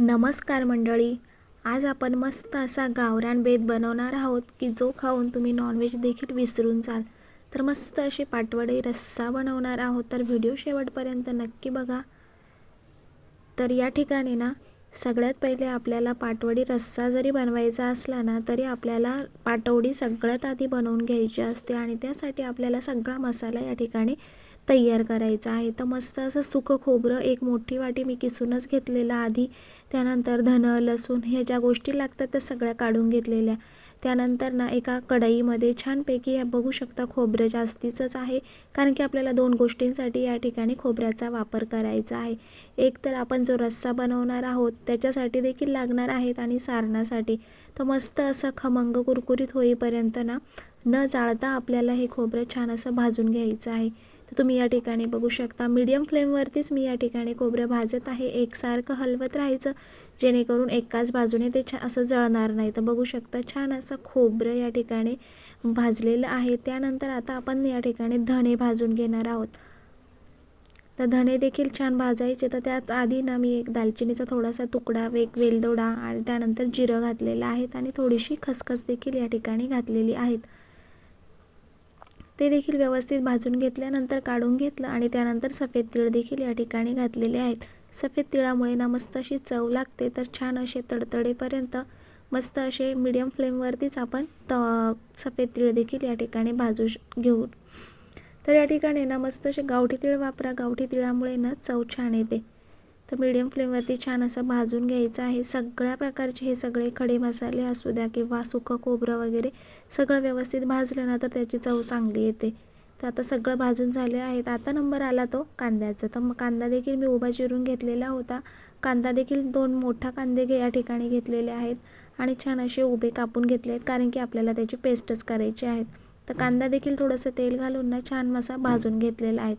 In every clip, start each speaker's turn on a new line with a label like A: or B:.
A: नमस्कार मंडळी. आज आपण मस्त असा गावरान बेत बनवणार आहोत की जो खाऊन तुम्ही नॉनव्हेज देखील विसरून जाल. तर मस्त असे पाटवडे रस्सा बनवणार आहोत. तर व्हिडिओ शेवटपर्यंत नक्की बघा. तर या ठिकाणी ना सगळ्यात पहिले आपल्याला पाटवडी रस्सा जरी बनवायचा असला ना तरी आपल्याला पाटवडी सगळ्यात आधी बनवून घ्यायची असते आणि त्यासाठी आपल्याला सगळा मसाला या ठिकाणी तयार करायचा आहे. तर मस्त असं सुकं खोबरं एक मोठी वाटी मी किसूनच घेतलेलं आधी त्यानंतर धन लसूण ह्या ज्या गोष्टी लागतात त्या सगळ्या काढून घेतलेल्या. त्यानंतर ना एका कढईमध्ये छानपैकी बघू शकता खोबरं जास्तीचंच आहे कारण की आपल्याला दोन गोष्टींसाठी या ठिकाणी खोबऱ्याचा वापर करायचा आहे. एक तर आपण जो रस्सा बनवणार आहोत त्याच्यासाठी देखील लागणार आहेत आणि सारणासाठी तर मस्त असं खमंग कुरकुरीत होईपर्यंत ना न जाळता आपल्याला हे खोबरं छान असं भाजून घ्यायचं आहे. तर तुम्ही या ठिकाणी बघू शकता मीडियम फ्लेमवरतीच मी या ठिकाणी खोबरं भाजत आहे. एकसारखं हलवत राहायचं जेणेकरून एकाच बाजूने ते छा असं जळणार नाही. तर बघू शकता छान असं खोबरं या ठिकाणी भाजलेलं आहे. त्यानंतर आता आपण या ठिकाणी धणे भाजून घेणार आहोत. तर धणे देखील छान भाजायचे. तर त्यात आधी ना मी एक दालचिनीचा थोडासा तुकडा वेग वेलदोडा आणि त्यानंतर जिरं घातलेलं आहेत आणि थोडीशी खसखस देखील या ठिकाणी घातलेली आहेत. ते देखील व्यवस्थित भाजून घेतल्यानंतर काढून घेतलं आणि त्यानंतर सफेद तीळ देखील या ठिकाणी घातलेले आहेत. सफेद तिळामुळे ना मस्त अशी चव लागते तर छान असे तडतडेपर्यंत मस्त असे मीडियम फ्लेमवरतीच आपण त सफेद तीळ देखील या ठिकाणी भाजू घेऊ तर या ठिकाणी ना मस्त असे गावठी तीळ वापरा. गावठी तिळामुळे ना चव छान येते. तर मीडियम फ्लेमवरती छान असं भाजून घ्यायचं आहे. सगळ्या प्रकारचे हे सगळे खडे मसाले असू द्या किंवा सुकं खोबरं वगैरे सगळं व्यवस्थित भाजलं ना तर त्याची चव चांगली येते. तर आता सगळं भाजून झाले आहेत. आता नंबर आला तो कांद्याचा. तर मग कांदा देखील मी उभा चिरून घेतलेला होता. कांदा देखील दोन मोठा कांदे घे या ठिकाणी घेतलेले आहेत आणि छान असे उभे कापून घेतले आहेत. कारण की आपल्याला त्याची पेस्टच करायची आहेत. तर कांदा देखील थोडंसं तेल घालून ना छान मसा भाजून घेतलेला आहेत.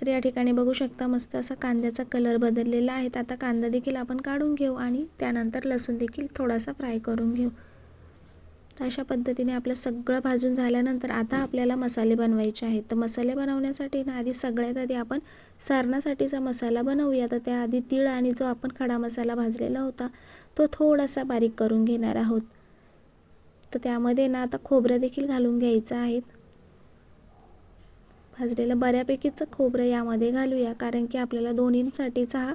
A: तर या ठिकाणी बघू शकता मस्त असा कांद्याचा कलर बदललेला आहे. आता कांदा देखील आपण काढून घेऊ आणि त्यानंतर लसूण देखील थोडासा फ्राय करून घेऊ. तर अशा पद्धतीने आपलं सगळं भाजून झाल्यानंतर आता आपल्याला मसाले बनवायचे आहेत. तर मसाले बनवण्यासाठी ना आधी सगळ्यात आधी आपण सारणासाठीचा मसाला बनवूया. तर त्याआधी तीळ आणि जो आपण खडा मसाला भाजलेला होता तो थोडासा बारीक करून घेणार आहोत. तर त्यामध्ये ना आता खोबरं देखील घालून घ्यायचं आहे. भाजलेलं बऱ्यापैकीच खोबरं यामध्ये घालूया कारण की आपल्याला दोन्हींसाठीचा हा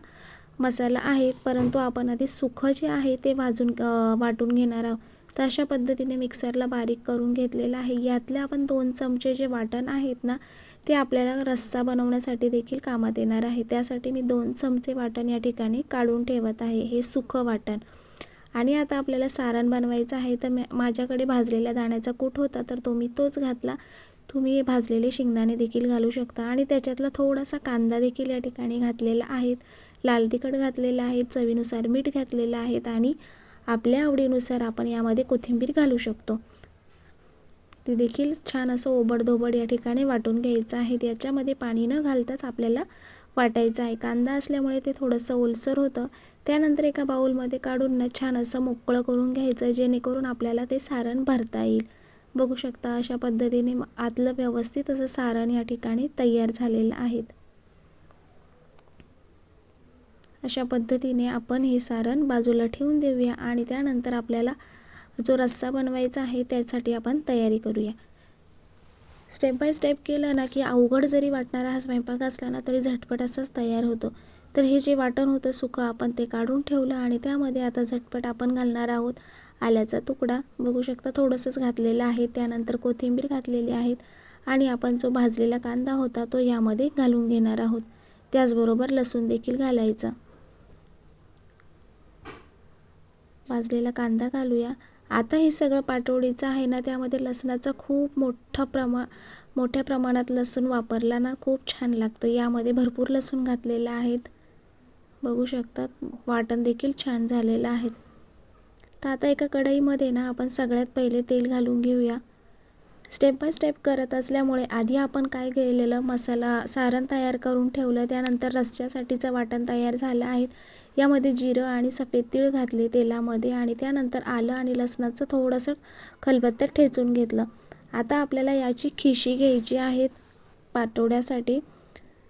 A: मसाला आहे. परंतु आपण आधी सुखं जे आहे ते भाजून वाटून घेणार आहोत. तर अशा पद्धतीने मिक्सरला बारीक करून घेतलेलं आहे. यातले आपण दोन चमचे जे वाटण आहेत ना ते आपल्याला रस्सा बनवण्यासाठी देखील कामात येणार आहे. त्यासाठी मी दोन चमचे वाटण या ठिकाणी काढून ठेवत आहे. हे सुखं वाटण. आणि आता आपल्याला सारण बनवायचं आहे तर माझ्याकडे भाजलेल्या दाण्याचा कूट होता तर तो मी तोच घातला. तुम्ही भाजलेले शेंगदाणे देखील घालू शकता. आणि त्याच्यातला थोडासा कांदा देखील या ठिकाणी घातलेला आहे. लाल तिखट घातलेलं आहे चवीनुसार मीठ घातलेलं आहे आणि आपल्या आवडीनुसार आपण यामध्ये कोथिंबीर घालू शकतो. ते देखील छान असं ओबडधोबड या ठिकाणी वाटून घ्यायचं आहे. याच्यामध्ये पाणी न घालताच आपल्याला वाटायचं. आहे कांदा असल्यामुळे ते थोडंसं ओलसर होतं. त्यानंतर एका बाऊलमध्ये काढून ना छान असं मोकळं करून घ्यायचं जेणेकरून आपल्याला ते सारण भरता येईल. बघू शकता अशा पद्धतीने आतलं व्यवस्थित असं सारण या ठिकाणी तयार झालेलं आहेत अशा पद्धतीने आपण हे सारण बाजूला ठेवून देऊया आणि त्यानंतर आपल्याला जो रस्सा बनवायचा आहे त्यासाठी आपण तयारी करूया. स्टेप बाय स्टेप केलं ना की अवघड जरी वाटणारा हा स्वयंपाक असला ना तरी झटपट असाच तयार होतो. तर हे जे वाटण होतं सुकं आपण ते काढून ठेवलं आणि त्यामध्ये आता झटपट आपण घालणार आहोत आल्याचा तुकडा. बघू शकता थोडंसंच घातलेलं आहे त्यानंतर कोथिंबीर घातलेली आहेत आणि आपण जो भाजलेला कांदा होता तो यामध्ये घालून घेणार आहोत. त्याचबरोबर लसूण देखील घालायचा. भाजलेला कांदा घालूया. आता हे सगळं पाटोळीचं आहे ना त्यामध्ये लसणाचं खूप मोठं प्रमा मोठ्या प्रमाणात लसूण वापरला ना खूप छान लागतं. यामध्ये भरपूर लसूण घातलेलं आहेत. बघू शकतात वाटण देखील छान झालेलं आहे. तर आता एका कढईमध्ये ना आपण सगळ्यात पहिले तेल घालून घेऊया. स्टेप बाय स्टेप करत असल्यामुळे आधी आपण काय केलेलं मसाला सारण तयार करून ठेवलं त्यानंतर रस्स्यासाठीचं वाटण तयार झालं आहे. यामध्ये जिरं आणि सफेद तीळ घातले तेलामध्ये आणि त्यानंतर आलं आणि लसणाचं थोडंसं खलबत्त्यात ठेचून घेतलं. आता आपल्याला याची खिशी घ्यायची आहेत पाटोड्यासाठी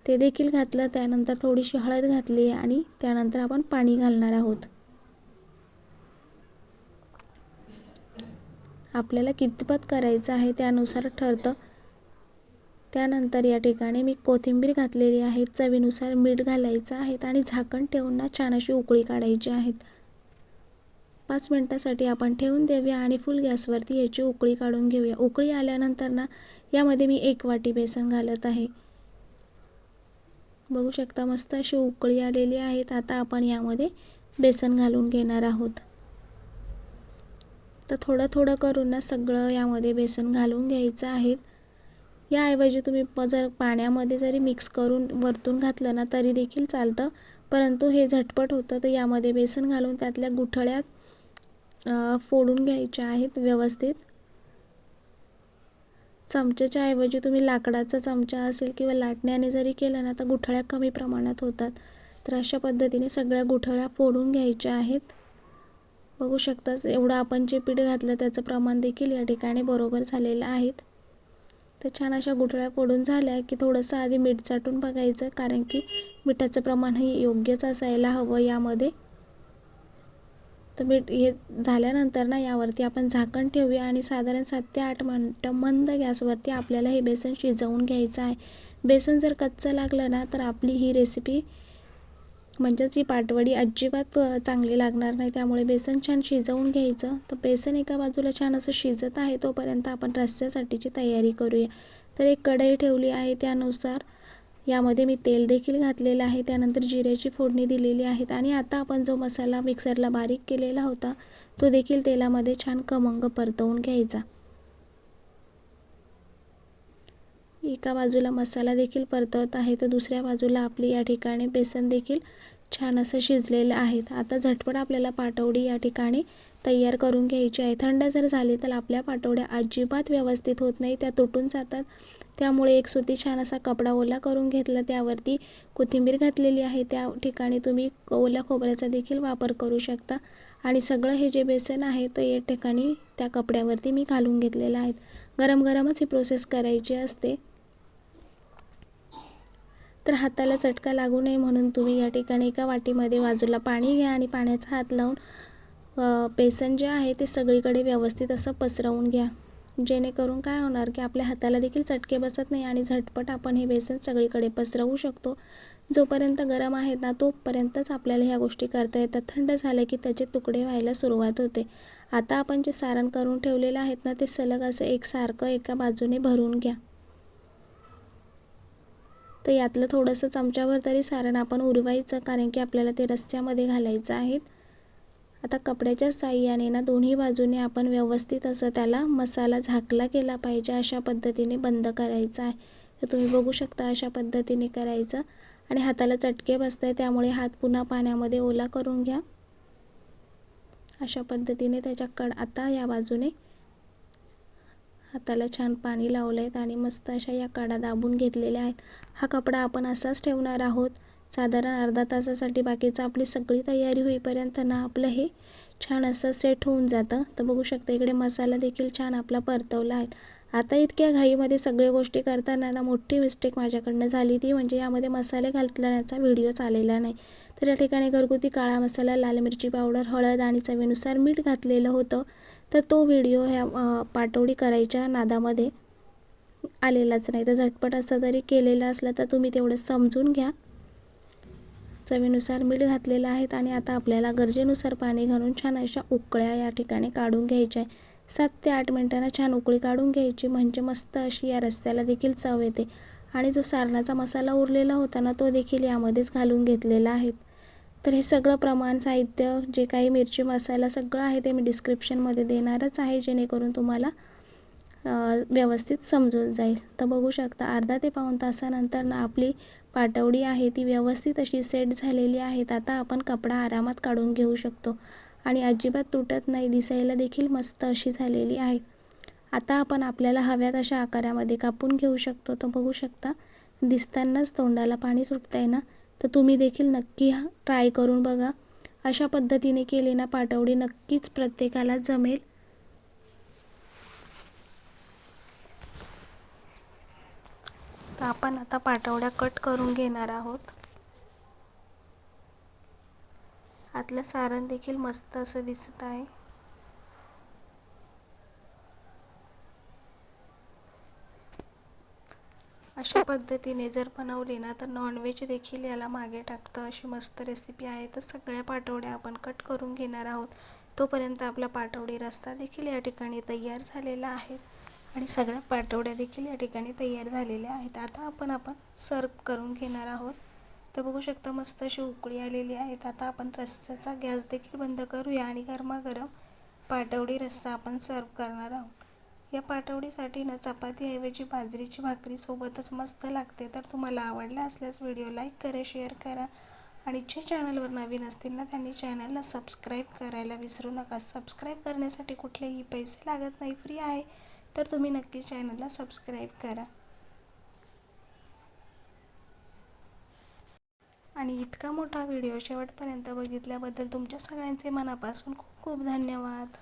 A: ते देखील घातलं त्यानंतर थोडीशी हळद घातली आणि त्यानंतर आपण पाणी घालणार आहोत. आपल्याला कितपत करायचं आहे त्यानुसार ठरतं. त्यानंतर या ठिकाणी मी कोथिंबीर घातलेली आहे चवीनुसार मीठ घालायचं आहे आणि झाकण ठेवून ना छान अशी उकळी काढायची आहेत पाच मिनटासाठी आपण ठेवून देऊया आणि फुल गॅसवरती याची उकळी काढून घेऊया. उकळी आल्यानंतर ना यामध्ये मी एक वाटी बेसन घालत आहे. बघू शकता मस्त अशी उकळी आलेली आहेत आता आपण यामध्ये बेसन घालून घेणार आहोत. तर थोडं थोडं करून ना सगळं यामध्ये बेसन घालून घ्यायचं आहे. याऐवजी तुम्ही प जर पाण्यामध्ये जरी मिक्स करून वरतून घातलं ना तरी देखील चालतं. परंतु हे झटपट होतं तर यामध्ये बेसन घालून त्यातल्या गुठळ्या फोडून घ्यायच्या आहेत व्यवस्थित. चमच्याच्या ऐवजी तुम्ही लाकडाचा चमचा असेल किंवा लाटण्याने जरी केलं ना तर गुठळ्या कमी प्रमाणात होतात. तर अशा पद्धतीने सगळ्या गुठळ्या फोडून घ्यायच्या आहेत. बघू शकताच एवढं आपण जे पीठ घातलं त्याचं प्रमाण देखील या ठिकाणी बरोबर झालेलं आहेत तर छान अशा गुठळ्या फोडून झाल्या की थोडंसं आधी मीठ चाटून बघायचं कारण की मिठाचं प्रमाणही योग्यच असायला हवं यामध्ये. तर मीठ हे झाल्यानंतर ना यावरती आपण झाकण ठेवूया आणि साधारण सात ते आठ मिनटं मंद गॅसवरती आपल्याला हे बेसन शिजवून घ्यायचं आहे. बेसन जर कच्चं लागलं ना तर आपली ही रेसिपी म्हणजेच ही पाटवडी अजिबात चांगली लागणार नाही. त्यामुळे बेसन छान शिजवून घ्यायचं. तर बेसन एका बाजूला छान असं शिजत आहे तोपर्यंत आपण रस्स्यासाठीची तयारी करूया. तर एक कढई ठेवली आहे त्यानुसार. यामध्ये मी तेल देखील घातलेलं आहे. त्यानंतर जिऱ्याची फोडणी दिलेली आहेत आणि आता आपण जो मसाला मिक्सरला बारीक केलेला होता तो देखील तेलामध्ये छान खमंग परतवून घ्यायचा. एका बाजूला मसाला देखील परतवत आहे तर दुसऱ्या बाजूला आपली या ठिकाणी बेसन देखील छान असं शिजलेलं आहेत आता झटपट आपल्याला पाटवडी या ठिकाणी तयार करून घ्यायची आहे. थंड जर झाली तर आपल्या पाटवड्या अजिबात व्यवस्थित होत नाही त्या तुटून जातात. त्यामुळे एक सुती छान असा कपडा ओला करून घेतला त्यावरती कोथिंबीर घातलेली आहे. त्या ठिकाणी तुम्ही ओल्या खोबऱ्याचा देखील वापर करू शकता. आणि सगळं हे जे बेसन आहे तो या ठिकाणी त्या कपड्यावरती मी घालून घेतलेलं आहे. गरम गरमच ही प्रोसेस करायची असते. तर हाताला चटका लागू नये म्हणून तुम्ही या ठिकाणी एका वाटीमध्ये बाजूला पाणी घ्या आणि पाण्याचा हात लावून बेसन जे आहे ते सगळीकडे व्यवस्थित असं पसरवून घ्या. जेणेकरून काय होणार की आपल्या हाताला देखील चटके बसत नाही आणि झटपट आपण हे बेसन सगळीकडे पसरवू शकतो. जोपर्यंत गरम आहेत ना तोपर्यंतच आपल्याला ह्या गोष्टी करता येतात. थंड झाले की त्याचे तुकडे व्हायला सुरुवात होते. आता आपण जे सारण करून ठेवलेलं आहेत ना ते सलग असं एकसारखं एका बाजूने भरून घ्या. तर यातलं थोडंसं चमच्यावर तरी सारण आपण उरवायचं कारण की आपल्याला ते रस्त्यामध्ये घालायचं आहेत. आता कपड्याच्या साह्याने ना दोन्ही बाजूने आपण व्यवस्थित असं त्याला मसाला झाकला गेला पाहिजे अशा पद्धतीने बंद करायचा आहे. तर तुम्ही बघू शकता अशा पद्धतीने करायचं. आणि हाताला चटके बसत आहे त्यामुळे हात पुन्हा पाण्यामध्ये ओला करून घ्या. अशा पद्धतीने त्याच्या कड आता या बाजूने हाताला छान पाणी लावलं आहेत आणि मस्त अशा या काडा दाबून घेतलेल्या आहेत. हा कपडा आपण असाच ठेवणार आहोत. साधारण अर्धा तासासाठी बाकीचं आपली सगळी तयारी होईपर्यंत ना आपलं हे छान असं सेट होऊन जातं. तर बघू शकता इकडे मसाला देखील छान आपला परतवला आहे. आता इतक्या घाईमध्ये सगळ्या गोष्टी करताना ना मोठी मिस्टेक माझ्याकडनं झाली ती म्हणजे यामध्ये मसाले घातल्याचा व्हिडिओ चाललेला नाही. तर या ठिकाणी घरगुती काळा मसाला लाल मिरची पावडर हळद आणि चवीनुसार मीठ घातलेलं होतं. तर तो व्हिडिओ ह्या पाटवडी करायच्या नादामध्ये आलेलाच नाही. तर झटपट असं जरी केलेलं असलं तर तुम्ही तेवढं समजून घ्या. चवीनुसार मीठ घातलेलं आहेत आणि आता आपल्याला गरजेनुसार पाणी घालून छान अशा उकळ्या या ठिकाणी काढून घ्यायच्या आहे. सात ते आठ मिनटांना छान उकळी काढून घ्यायची. म्हणजे मस्त अशी या रस्त्याला देखील चव येते. आणि जो सारणाचा मसाला उरलेला होता ना तो देखील यामध्येच घालून घेतलेला आहे. तर हे सगळं प्रमाण साहित्य जे काही मिरची मसाला सगळं आहे ते मी डिस्क्रिप्शनमध्ये देणारच आहे जेणेकरून तुम्हाला व्यवस्थित समजून जाईल. तर बघू शकता अर्धा ते पाऊण तासानंतर ना आपली पाटवडी आहे ती व्यवस्थित अशी सेट झालेली आहेत आता आपण कपडा आरामात काढून घेऊ शकतो. आणि अजिबात तुटत नाही दिसायला देखील मस्त अशी झालेली आहे. आता आपण आपल्याला हव्यात अशा आकारामध्ये कापून घेऊ शकतो. तर बघू शकता दिसतानाच तोंडाला पाणी सुटतं आहे ना. तर तुम्ही देखील नक्की ट्राय करून बघा. अशा पद्धतीने केली ना पाटवडी नक्कीच प्रत्येकाला जमेल. तर आपण आता पाटवड्या कट करून घेणार आहोत. आतलं सारण देखील मस्त असं दिसत आहे. अशा पद्धतीने जर बनवले ना तर नॉनव्हेज देखील याला मागे टाकतं. अशी मस्त रेसिपी आहे. तर सगळ्या पाठवड्या आपण कट करून घेणार आहोत. तोपर्यंत आपला पाठवडी रस्ता देखील या ठिकाणी तयार झालेला आहे. आणि सगळ्या पाठवड्या देखील या ठिकाणी तयार झालेल्या आहेत. आता आपण आपण सर्व करून घेणार आहोत. तर बघू शकता मस्त अशी उकळी आलेली आहेत. आता आपण रस्त्याचा गॅस देखील बंद करूया आणि गरमागरम पाटवडी रस्सा आपण सर्व करणार आहोत. या पाठवडीसाठी ना चपातीऐवजी बाजरीची भाकरी सोबतच मस्त लागते. तर तुम्हाला आवडला असल्यास व्हिडिओ लाईक करा शेअर करा आणि जे चॅनलवर नवीन असतील ना त्यांनी चॅनलला सबस्क्राईब करायला विसरू नका. सबस्क्राईब करण्यासाठी कुठलेही पैसे लागत नाही फ्री आहे. तर तुम्ही नक्की चॅनलला सबस्क्राईब करा. आणि इतका मोठा व्हिडिओ शेवटपर्यंत बघितल्याबद्दल तुमच्या सगळ्यांचे मनापासून खूप खूप धन्यवाद.